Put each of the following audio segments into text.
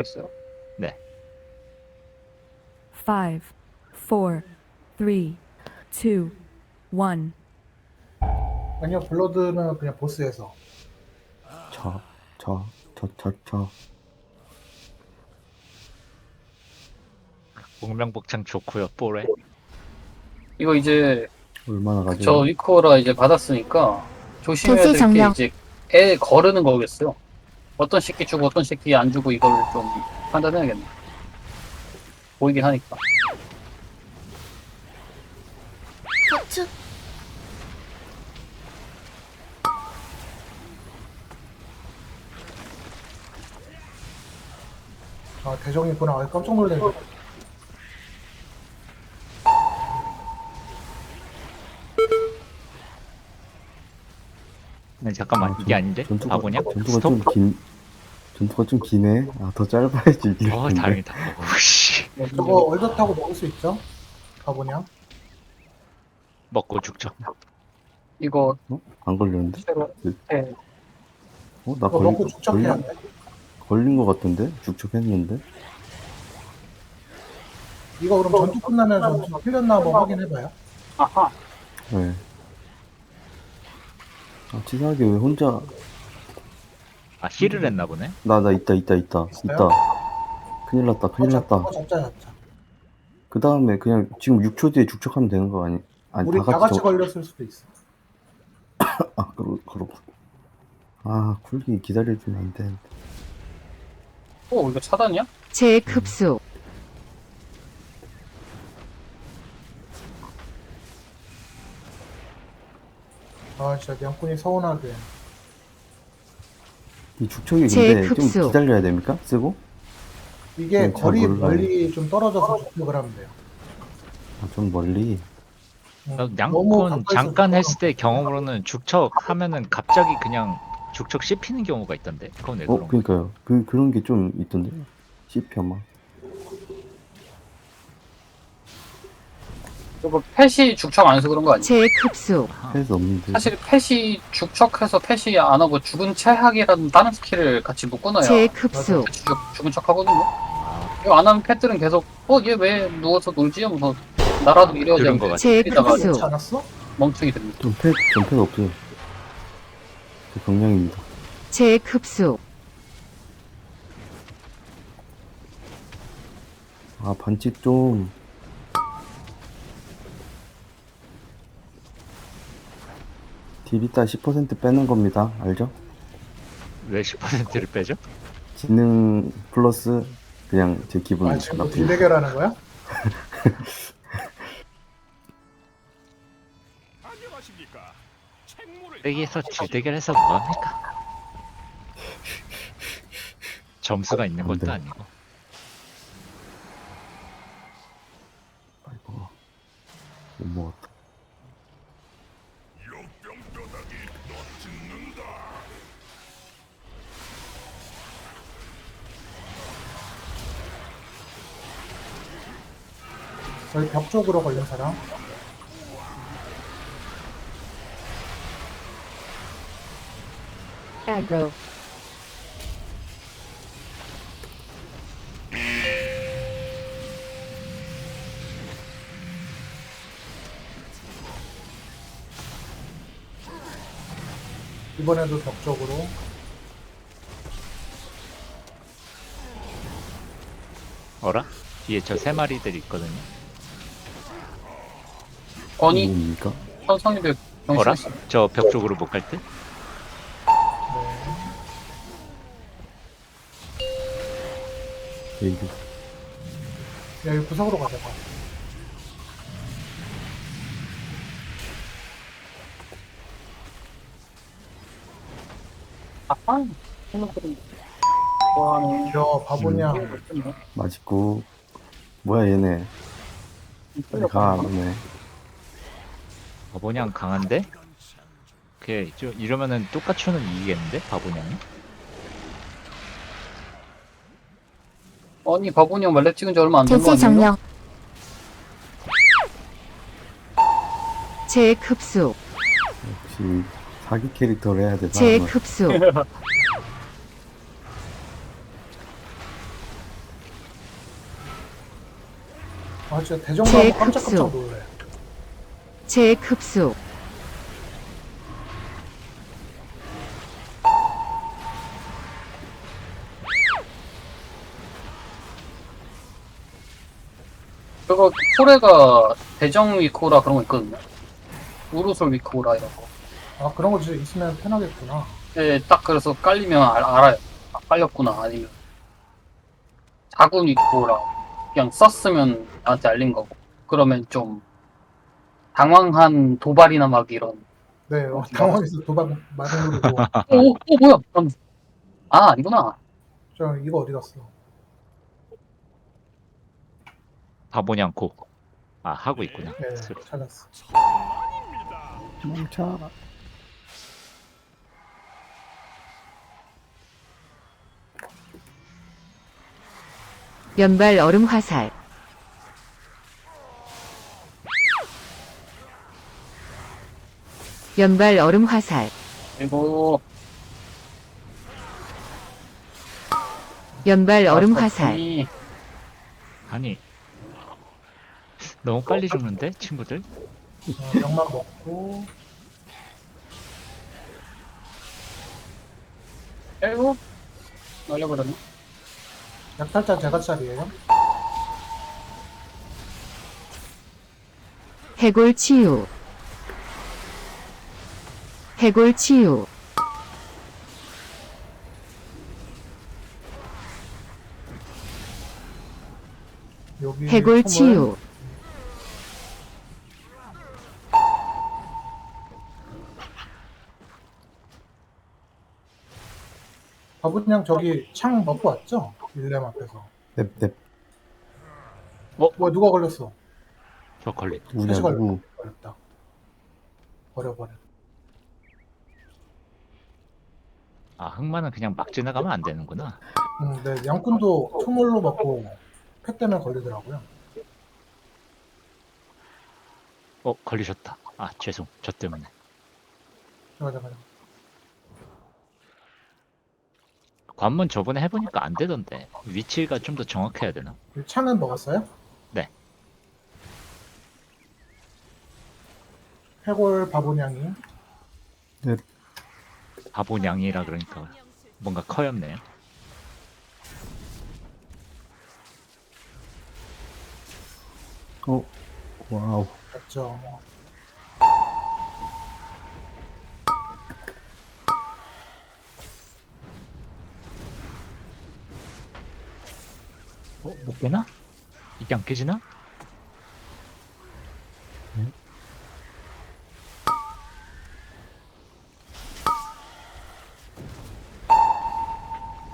있어요. five, four, three, two, one. 아니요, 블러드는 그냥 보스에서. 저, 저, 저, 저, 저. 복명복창 좋고요 뽀레 이거 이제 얼마나 가지고. 저 위코라 이제 받았으니까 조심해야 대시 될게 정령. 이제 애 거르는 거겠어요. 어떤 새끼 주고 어떤 새끼 안 주고 이걸 좀 판단해야겠네. 보이긴 하니까. 터치 아, 대정이 있구나. 아, 깜짝 놀랐네. 네, 잠깐만 아, 이게 전- 아닌데? 전투가- 바보냐? 전투가 스톱? 좀 긴, 전투가 좀 기네. 아, 더 짧아야지 이길 어 텐데. 다행이다 오씨 저거 얼더 타고 먹을 수 있죠? 가보냐? 먹고 죽죠 이거 어? 안 걸렸는데? 새로 해. 어, 나 이거 걸린, 먹고 걸린, 축적해야 돼. 걸린 거 같은데? 죽적했는데? 이거 그럼 전투 끝나면 전투 풀렸나 한번 확인해봐요. 아하. 네. 아, 치사하게 왜 혼자. 아 힐을 했나 보네 나, 나 있다, 있다, 있다. 있다. 큰일 났다, 큰일 났다. 어, 잡자, 잡자. 그 다음에 그냥 지금 6초 뒤에 죽적하면 되는 거 아니? 아니, 우리 다 같이 저- 걸렸을 수도 있어. 아, 그러, 그렇고. 아, 쿨기 기다려주면 안 되는데. 어 이거 차단이야? 재급수 아, 진짜 양꾼이 서운하게. 이 죽척이 제 근데 좀 흡수. 기다려야 됩니까? 쓰고? 이게 네, 잘 거리 몰라요. 멀리 좀 떨어져서 축적을 하면 돼요. 아, 좀 멀리. 응. 어, 너무 양콘 가까이서 잠깐 했을 때 경험으로는 죽척 하면은 갑자기 그냥 죽척 씹히는 경우가 있던데 그건 왜 어, 그런 거야? 그니까요. 그, 그런 게 좀 있던데. CP 아마. 이거 펫이 죽척 안 해서 그런 거 아니야? 재급수 해서 없는데. 사실 펫이 죽척해서 펫이 안 하고 죽은 체학이라는 다른 스킬을 같이 묶어놔야 재급수 죽, 죽은 척 하거든요. 이거 안 하면 펫들은 계속 어 얘 왜 누워서 놀지 하면서 나라도 이래야지 들은 재급수 그렇지 않았어? 멍청이 됩니다. 좀 패, 좀 패가 없어요. 그 경량입니다. 재급수 아, 반칙 좀. 딜 이따 10% 빼는 겁니다. 알죠? 왜 10%를 빼죠? 지능 플러스 그냥 제 기분 아, 지금 뭐 나쁘게. 딜대결하는 거야? 여기에서 질대결해서 뭐합니까? 점수가 있는 것도 안 돼. 아니고 아이고. 못 먹었다. 저희 벽 쪽으로 걸린 사람. aggro 이번에도 벽 쪽으로. 어라? 뒤에 저 세 마리들 있거든요 건이 뭡니까? 천성이들 어라? 저 벽 쪽으로 못 갈 듯? 야, 여기 구석으로 가자. 봐. 아하 생각들은 좋아하는 야, 바보냐. 맛있고. 뭐야, 얘네. 가, 너네. 바보냥 강한데? 오케이 저, 이러면은 똑같이 오는 이기겠는데? 바보냥이? 아니 바보니 말렙 찍은 지 얼마 안 된거 아니에요? 급수 역시 사기 캐릭터를 해야 돼. 제 급수 아 진짜 대전가 깜짝깜짝 놀래 제 급수. 그거 코레가 대정 위코라 그런 거 있거든요. 우르솔 위코라 이런 거. 아 그런 거 있으면 편하겠구나. 예, 딱 그래서 깔리면 알, 알아요. 아, 깔렸구나. 아니면 자군 위코라 그냥 썼으면 나한테 알린 거고. 그러면 좀 당황한 도발이나 막 이런. 네, 어, 당황해서 도박 누르고. 오, 오 뭐야? 그럼 아 아니구나. 저 이거 어디 갔어? 바보냥코. 아 하고 있구나. 네. 찾았어. 멈춰. 연발 얼음 화살. 연발 얼음 화살. 그리고 연발 얼음 아, 화살. 아니 너무 빨리 죽는데 친구들? 어, 양만 먹고. 아이고 날려버렸네. 약탈자 제가 차리에요. 해골 치유. 해골 치유. 해골 치유. 바보냥 저기 창 먹고 왔죠? 일렘 앞에서. 넵넵. 뭐야 누가 걸렸어? 저 걸리. 걸려. 누구. 걸렸다. 버려 버려. 아 흑마는 그냥 막 지나가면 안 되는구나. 음, 네, 양꾼도 투물로 먹고 팩 때문에 걸리더라고요. 어 걸리셨다. 아 죄송 저 때문에. 잠깐 잠깐. 관문 저번에 해보니까 안 되던데 위치가 좀 더 정확해야 되나? 이 창은 먹었어요? 네. 해골 바보냥이. 바보냥이라 그러니까 뭔가 커였네요. 어. 와우. 맞죠. 어? 못 깨나? 이게 안 깨지나?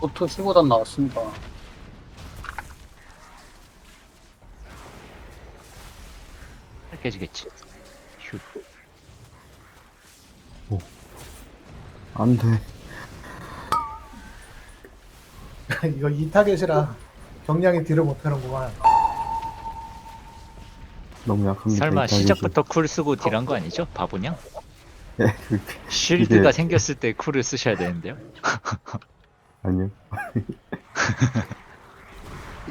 보트 15단 나왔습니다. 깨지겠지. 휴. 안 돼. 이거 이 타겟이라 경량이 딜을 못하는구만. 너무 약합니다. 설마 이 타겟이. 시작부터 쿨 쓰고 딜한 거 아니죠? 바보냥? 예, 그렇게. 쉴드가 이게- 생겼을 때 쿨을 쓰셔야 되는데요.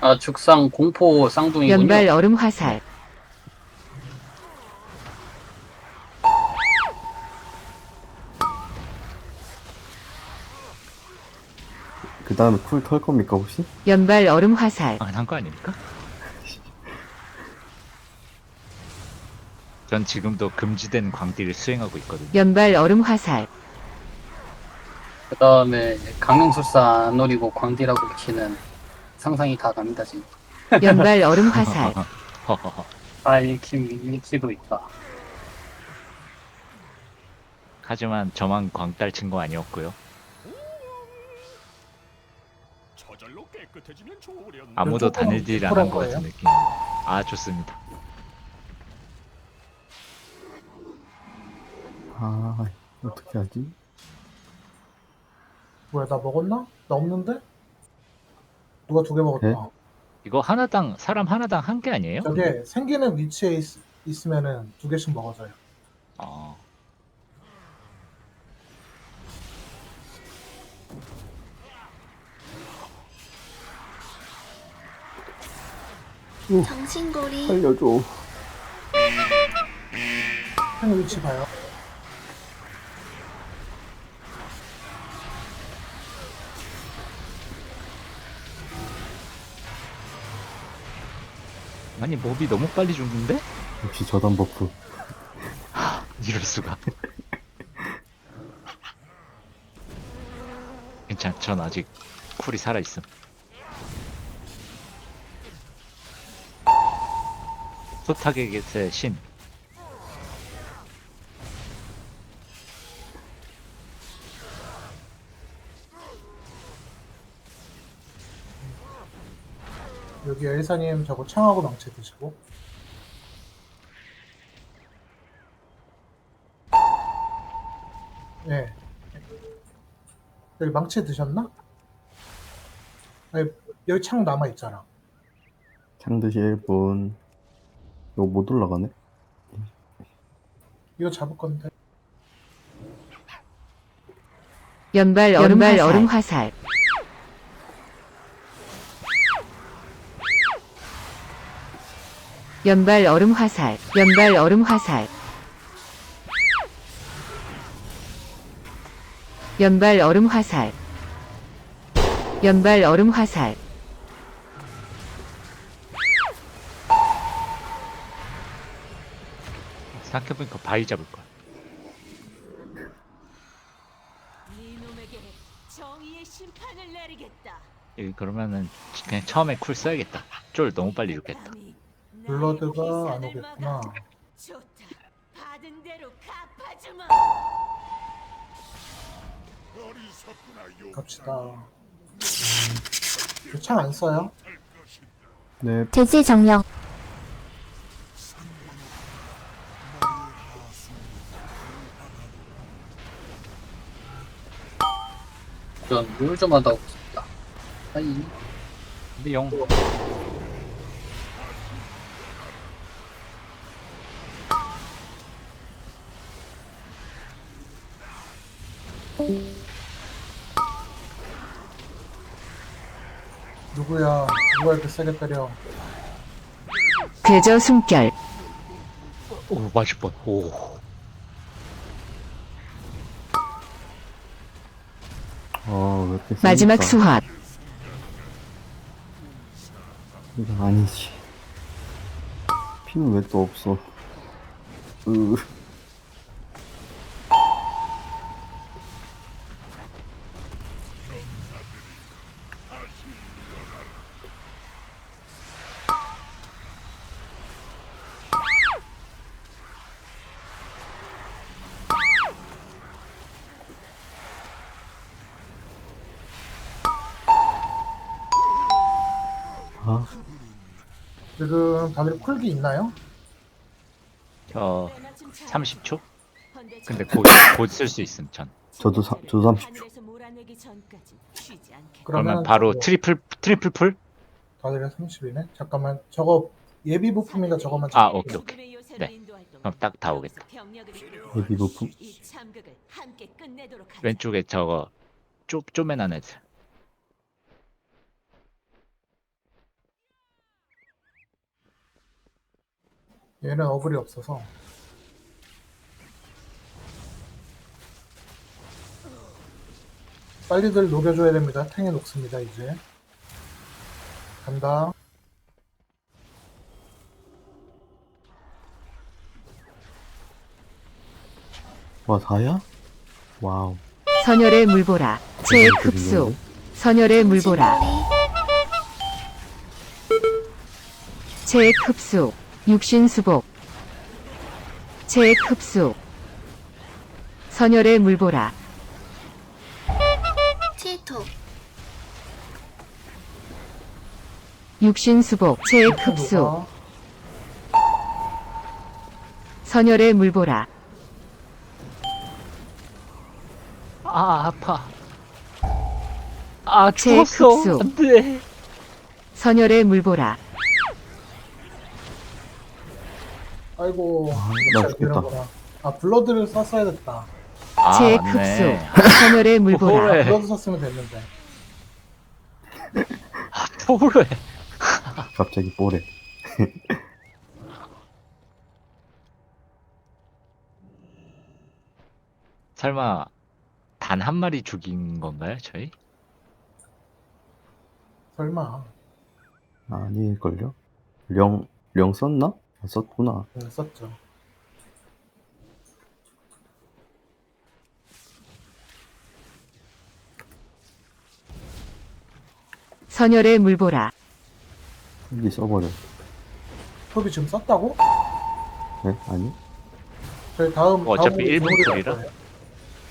아 죽상 공포 쌍둥이군요. 연발 얼음 화살. 그 다음에 쿨 털 겁니까 혹시? 연발 얼음 화살. 당연한 거 아닙니까? 전 지금도 금지된 광딜을 수행하고 있거든요. 연발 얼음 화살. 그 다음에 강릉술사 안 노리고 광디라고 붙이는 상상이 다 갑니다 지금. 연발 얼음 화살. 아 읽힘 읽히도 있다. 하지만 저만 광딸 친 거 아니었고요. 저절로 깨끗해지면 좋으련다. 아무도 조금 단일딜 안한 쿨한 것 같은? 느낌. 아 좋습니다. 아 어떻게 하지? 뭐야 나 먹었나? 나 없는데? 누가 두 개 먹었다. 네? 이거 하나당 사람 하나당 한 개 아니에요? 저게 생기는 위치에 있, 있으면은 두 개씩 먹어줘요. 어. 정신고리 살려줘. 탱 위치 봐요. 아니 몹이 너무 빨리 죽는데? 역시 저단 버프. 이럴 수가. 괜찮, 전 아직 쿨이 살아 있음. 소타겟의 신. 여기 엘사님 저거 창하고 망치 드시고. 예. 여기 망치 드셨나? 아니, 여기 창 남아 있잖아. 창 드실 분. 이거 못 올라가네? 이거 잡을 건데. 연발 얼음 화살. 얼음 화살. 연발 얼음 화살. 연발 얼음 화살. 연발 얼음 화살. 연발 얼음 화살. 생각해보니까 바위 잡을 거야. 이놈에게 정의의 심판을 내리겠다 이- 그러면은 그냥 처음에 쿨 써야겠다. 쫄 너무 빨리 죽겠다. 감히 블러드가 안 오겠구나. 좋다 받은 대로 갚아주마 갑시다. 창안 써요? 네, 돼지 정령 이런 물좀 하다 없습니다. 아이, 근데 영 누가 이렇게 세게 때려? 궤저 숨결. 오 맞을 뻔. 오. 어, 왜 이렇게 마지막 세니까. 수확. 이거 아니지. 피는 왜 또 없어? 으. 쿨기 있나요? 저 30초? 근데 곧쓸 수 있음 전. 저도 사, 저도 30초. 몰아내기 전까지 쉬지 않겠다 그러면 바로 트리플 트리플 풀? 다들 30이네. 잠깐만. 저거 예비 부품인가 저거만 아. 오케이 오케이. 네. 그럼 딱 다 오겠다. 예비 부품? 왼쪽에 저거 쪼 쪼매난 애들. 얘는 어글이 없어서. 빨리들 녹여줘야 됩니다. 탱에 녹습니다, 이제. 간다. 와, 다야? 와우. 선열의 물보라. 체액 흡수. 선열의 물보라. 체액 흡수. 육신 수복. 체액 흡수. 선열의 물보라. T2 육신 수복. 체액 흡수. 녹아. 선열의 물보라. 아 아파. 아제 죽었어. 흡수. 안돼. 선열의 물보라. 아이고. 나잘 죽겠다. 되는구나. 아, 블러드를 썼어야 됐다. 아 체액 맞네. 흡수. 선열의 물보라. 오호래. 블러드 썼으면 됐는데. 아 토래. 갑자기 뽀래. 설마 단 한 마리 죽인 건가요, 저희? 설마 아닐걸요? 령, 령 썼나? 아, 썼구나. 네, 썼죠. 선열의 물보라. 풀기 써버려. 톱이 지금 썼다고? 네? 아니? 저희 다음 어차피 다음 일본 톱이라? 거예요.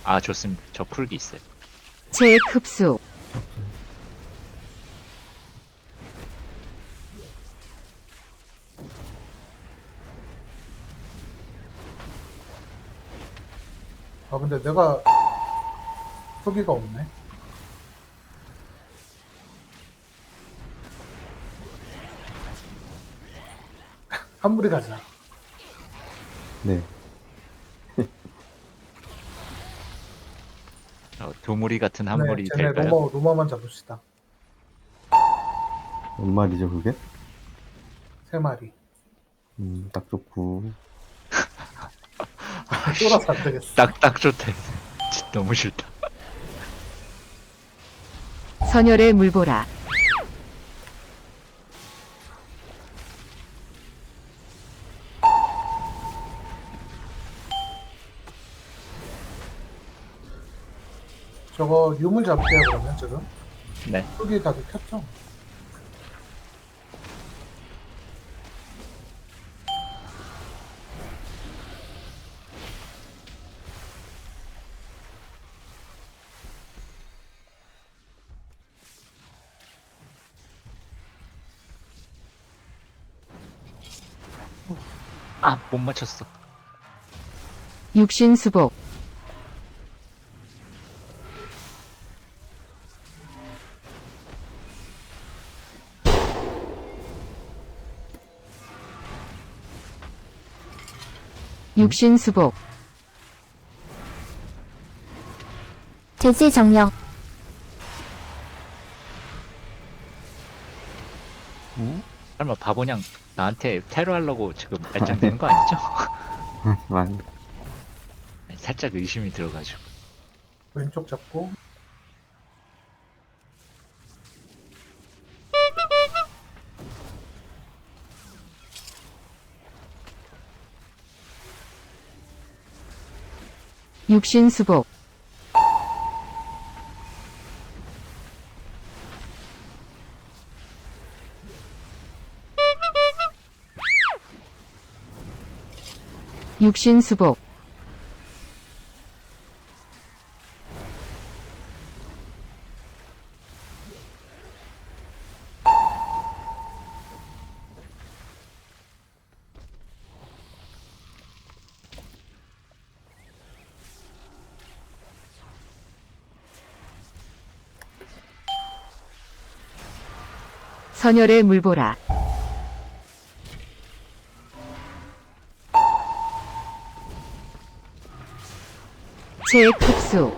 아, 좋습니다. 저 풀기 있어요. 체액 흡수. 근데 내가 톱이가 없네. 한물이 가자. 네. 어, 두 무리 같은 한 무리 네, 쟤네 될까요? 로마 로마만 잡읍시다. 몇 마리죠, 그게? 세 마리. 음, 딱 좋고. 쫄아서 안 되겠어. 딱딱 좋대. 진짜 너무 싫다. 선열의 물보라. 저거 유물 잡게요 그러면 지금. 네. 여기 다들 켰죠? 아, 못 맞췄어. 육신 수복. 육신 수복. 돼지 정령 설마 바보냥 나한테 테러하려고 지금 발전되는 거 아니죠? 아니, 살짝 의심이 들어가지고. 왼쪽 잡고 육신 수복. 육신 수복. 선열의 물보라. 체액 흡수.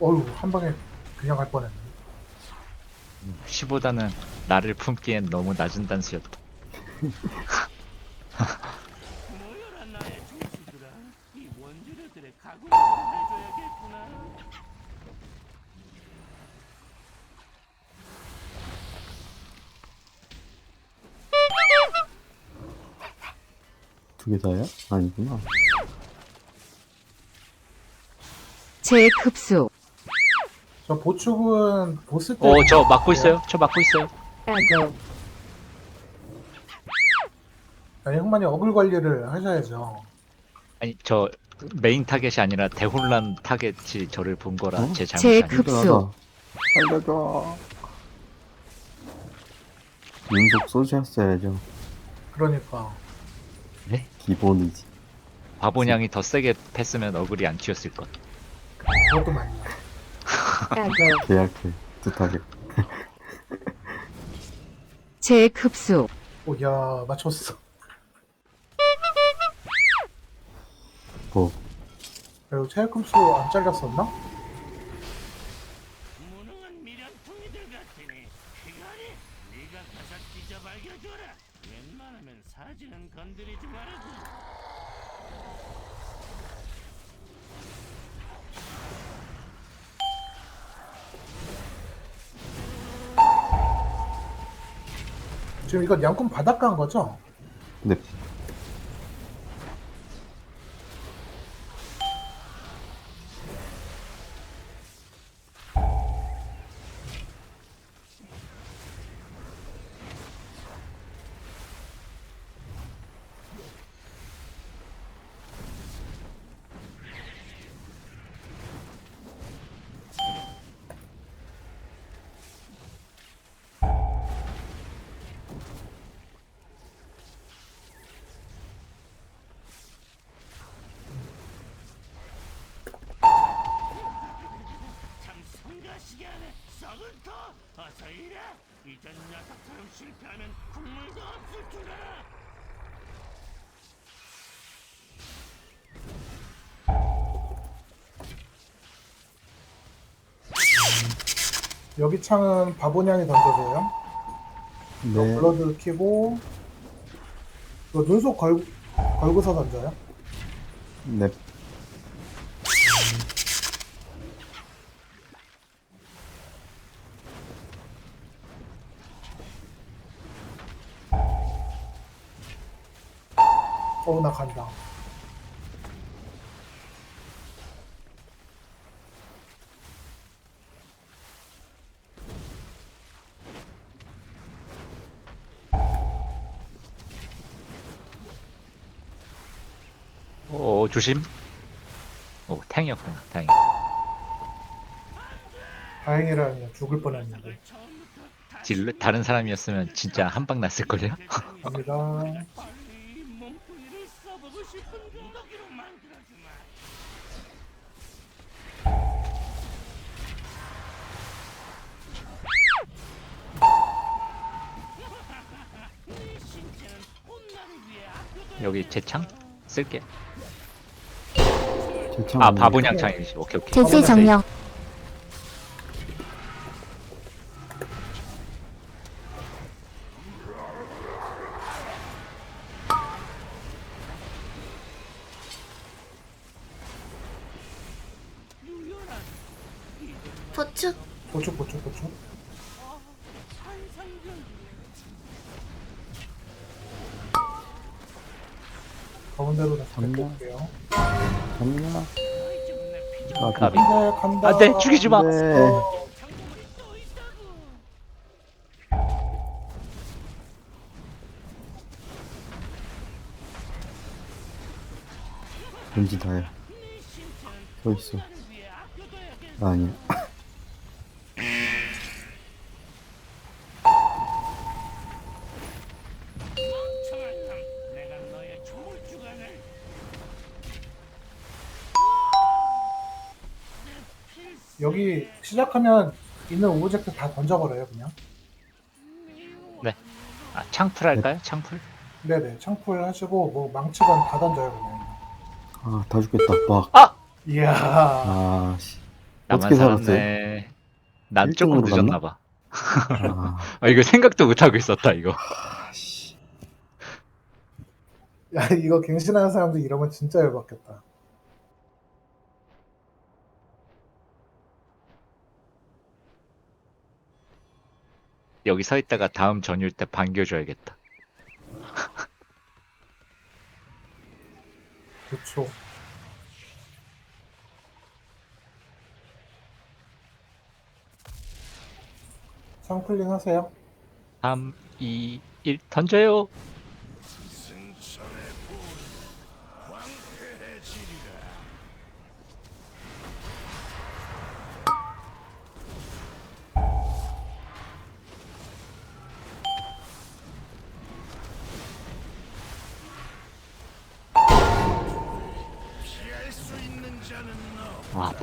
어휴 한 방에 그냥 갈 뻔했네. 시보다는 나를 품기엔 너무 낮은 단수였다. 모여라 나의 조수들아. 이 원주류들의 각오를 해줘야겠구나. 두 개 다야? 아니구나. 체액 흡수. 저 보축은 보스 때. 어, 저 막고 있어요. 저 막고 있어요. 아니 형만이 어글 관리를 하셔야죠. 아니, 저 메인 타겟이 아니라 대혼란 타겟이 저를 본 거라 어? 제 잘못이 제 아니에요. 급- 흡수. 살려줘. 윤속 쏘셨어야죠. 그러니까 기본이지. 바보냥이 더 세게 팼으면 어글이 안 튀었을 것. 그것도 맞네. 계약해 두 타겟 체액 흡수, 오야 맞췄어. 뭐 그리고 체육금수 안 잘렸었나? 이거 양꾼 바닷가 한 거죠? 네. 하네 썩은 터 어서 일해 이전 녀석처럼 실패하면 국물도 없을 줄 알아 여기 창은 바보냥이 던져줘요. 네. 블러드 키고 이거 눈속 걸, 걸고서 던져요. 네. 어나 간다. 오 조심. 오 탱이었구나. 다행. 다행이라니 죽을 뻔했는데. 질 다른 사람이었으면 진짜 한 방 났을 걸요. 갑니다. 여기 제창 쓸게. 제창 아 바보냥 창이지. 오케이 오케이. 돼지 정령. 안 돼, 죽이지 마. 네. 왠지 다야. 서 있어. 아, 아니야. 시작하면 있는 오브젝트 다 던져버려요 그냥. 아 창풀 할까요? 창풀? 네네 창풀 하시고 뭐 망치건 다 던져요 그냥. 아, 다 죽겠다. 막. 이야. 아, 씨. 어떻게 살았어요? 살았네. 난 조금 일등으로 늦었나 봐. 아, 아 이거 생각도 못 하고 있었다 이거. 야 이거 갱신하는 사람들 이러면 진짜 열받겠다. 여기 서 있다가 다음 전율 때 반겨줘야겠다. 그렇죠. 창클링 하세요. 3, 2, 1 던져요.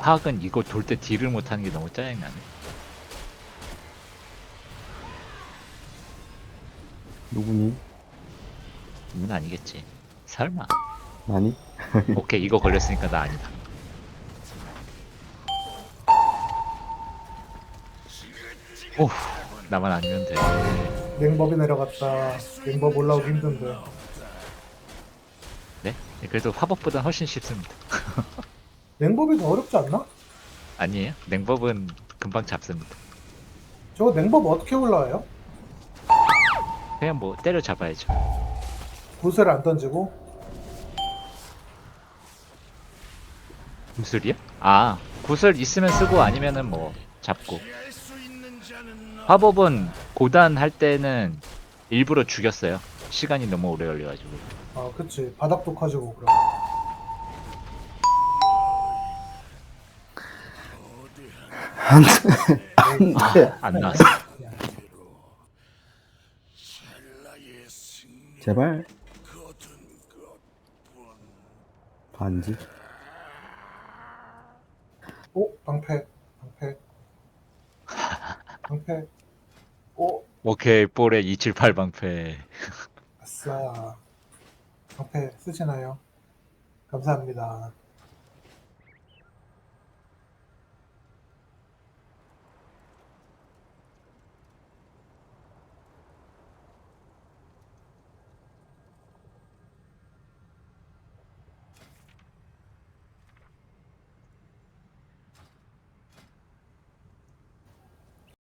와 파악은 이거 돌 때 딜을 못하는 게 너무 짜증나네. 누구니? 이건 아니겠지. 설마. 아니? 오케이 이거 걸렸으니까 나 아니다. 오 나만 아니면 돼. 냉법이 내려갔다. 냉법 올라오기 힘든데. 네? 그래도 화법보다 훨씬 쉽습니다. 냉법이 더 어렵지 않나? 아니에요? 냉법은 금방 잡습니다. 저거 냉법 어떻게 올라와요? 그냥 뭐 때려 잡아야죠. 구슬 안 던지고? 구슬이요? 아 구슬 있으면 쓰고 아니면은 뭐 잡고. 화법은 고단 할 때는 일부러 죽였어요. 시간이 너무 오래 걸려가지고. 아, 그치. 바닥도 커지고, 그럼. 안 나왔어. 제발. 반지. 오, 방패. 방패. 방패. 오, 오케이 볼에 278 방패. 아싸. 방패 쓰시나요? 감사합니다.